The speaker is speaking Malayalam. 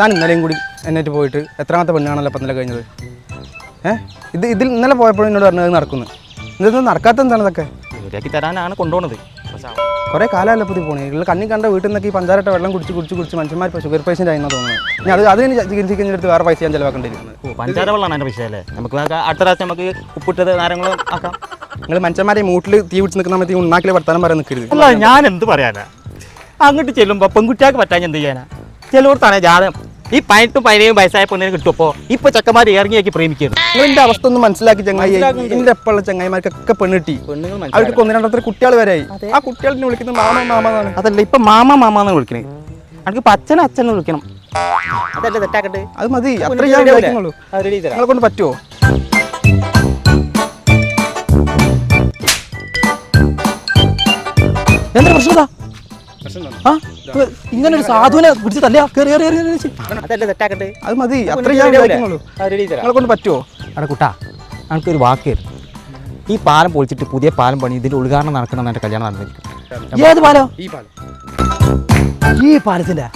താൻ ഇന്നലെയും കൂടി എന്നിട്ട് പോയിട്ട് എത്രാമത്തെ പെണ്ണാണല്ലോ അപ്പം ഇന്നലെ കഴിഞ്ഞത്? ഏ? ഇത് ഇതിൽ ഇന്നലെ പോയപ്പോഴും എന്നോട് പറഞ്ഞത് നടക്കുന്നു. ഇതൊന്നും നടക്കാത്ത എന്താണ് ഇതൊക്കെ? ശരിയാക്കി തരാനാണ് കൊണ്ടുപോണത്. കുറെ കാലമല്ല പുതിയ പോണേ? ഉള്ള കണ്ണി കണ്ട വീട്ടിൽ നിന്നൊക്കെ ഈ പഞ്ചാരട്ട വെള്ളം കുടിച്ച് കുടിച്ച് കുടിച്ച് മനുഷ്യന്മാർ ഇപ്പോൾ ഷുഗർ പേഷ്യന്റ് ആയിരുന്നു തോന്നുന്നു ഞാൻ അത് അതിന് ചികിത്സിക്കുന്നിടത്ത് വേറെ പൈസ ഞാൻ ചിലവാക്കേണ്ടിയിരിക്കുന്നത് പഞ്ചാര വെള്ളമാണ് എന്റെ പൈസ അല്ലേ? നമുക്ക് അടുത്ത പ്രാവശ്യം നമുക്ക് ഉപ്പിട്ടത് നാരങ്ങളും ആക്കാം. നിങ്ങൾ മനുഷ്യന്മാരെ മൂട്ടിൽ തീ പിടിച്ച് നിൽക്കുന്ന സമയത്ത് ഉണ്ണാക്കിലെ വർത്താനം പറയാൻ നിൽക്കരുത്. അല്ല ഞാൻ എന്ത് പറയാനാ? അങ്ങോട്ട് ചെല്ലുമ്പോൾ പെൺകുട്ടിയാൾക്ക് പറ്റാൻ എന്ത് ചെയ്യാനാ? ചിലവർത്താണേ ജാതം ഈ പതിനെട്ടും പതിനേഴും വയസ്സായ പൊന്നിനെ കിട്ടുമ്പോൾ ഇപ്പൊ ഇറങ്ങി ഇറങ്ങിയാക്കി പ്രേമിക്കുന്നു. നിങ്ങളുടെ അവസ്ഥ ഒന്നും മനസ്സിലാക്കി ചങ്ങായി. ഇതിന്റെ എപ്പോഴുള്ള ചങ്ങായിമാർക്കൊക്കെ പെണ്ണിട്ടി പെണ്ണുങ്ങൾ അവർക്ക് ഒന്ന് രണ്ടത്ര കുട്ടികൾ വരായി ആ കുട്ടികളെ വിളിക്കുന്നത് മാമ മാമ എന്നാണ്. അതല്ല ഇപ്പൊ മാമ എന്ന് വിളിക്കണേ. അവർക്ക് ഇപ്പൊ അച്ഛനും അച്ഛനും വിളിക്കണം. അതല്ലേ തെറ്റാക്കട്ടെ. അത് മതി. അത്ര ഞാൻ നിങ്ങളെ കൊണ്ട് പറ്റുമോ എന്താ പ്രശ്നം? ആ ഇങ്ങനെ ഒരു സാധുവിനെ പിടിച്ച് തല്ല കയറി കയറി കയറി അത് മതി അത്ര ഞാൻ വിചാരിക്കുന്നുള്ളൂ നിങ്ങളെ കൊണ്ട് പറ്റുമോ അവിടെ കുട്ടാ എനിക്കൊരു വാക്ക് തരും. ഈ പാലം പൊളിച്ചിട്ട് പുതിയ പാലം പണി ഇതിന്റെ ഉദ്ഘാടനം നടക്കണം എന്നെ കല്യാണം നടന്നിരിക്കും ഏത് പാലം? ഈ പാലം. ഈ പാലത്തിന്റെ